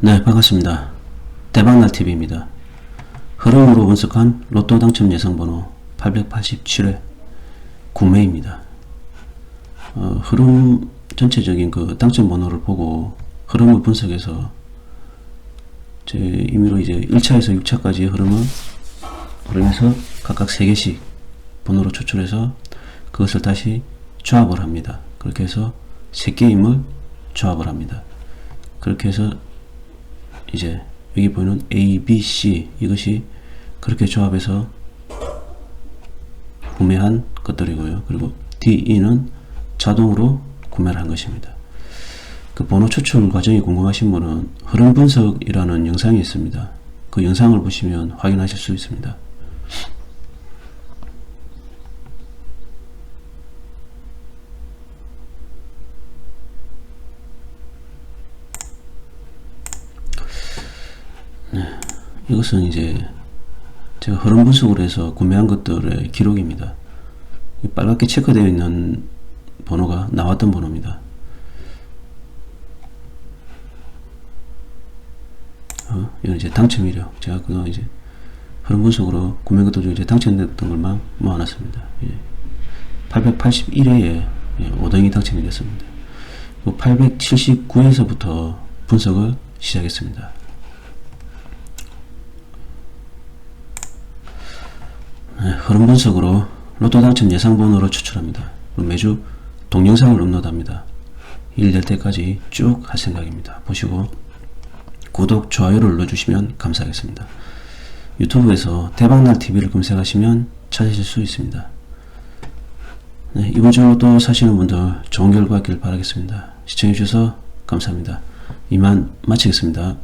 네, 반갑습니다. 대박날 TV입니다. 흐름으로 분석한 로또 당첨 예상번호 887회 구매입니다. 어, 흐름 전체적인 그 당첨 번호를 보고 흐름을 분석해서 제 임의로 이제 1차에서 6차까지의 흐름을 흐름에서 각각 3개씩 번호로 추출해서 그것을 다시 조합을 합니다. 그렇게 해서 3게임을 조합을 합니다. 그렇게 해서 이제 여기 보이는 A, B, C 이것이 그렇게 조합해서 구매한 것들이고요. 그리고 D, E는 자동으로 구매를 한 것입니다. 그 번호 추출 과정이 궁금하신 분은 흐름 분석이라는 영상이 있습니다. 그 영상을 보시면 확인하실 수 있습니다. 이것은 이제 제가 흐름 분석을 해서 구매한 것들의 기록입니다. 이 빨갛게 체크되어 있는 번호가 나왔던 번호입니다. 어, 이건 이제 당첨 이력. 제가 그거 이제 흐름 분석으로 구매 것들 중에 이제 당첨됐던 걸만 모아놨습니다. 예. 881회에 5등이 당첨이 됐습니다. 879에서부터 분석을 시작했습니다. 네, 흐름 분석으로 로또 당첨 예상 번호를 추출합니다. 매주 동영상을 업로드합니다. 일 될 때까지 쭉 할 생각입니다. 보시고 구독, 좋아요를 눌러주시면 감사하겠습니다. 유튜브에서 대박날 TV를 검색하시면 찾으실 수 있습니다. 네, 이번 주 로또 사시는 분들 좋은 결과 있길 바라겠습니다. 시청해주셔서 감사합니다. 이만 마치겠습니다.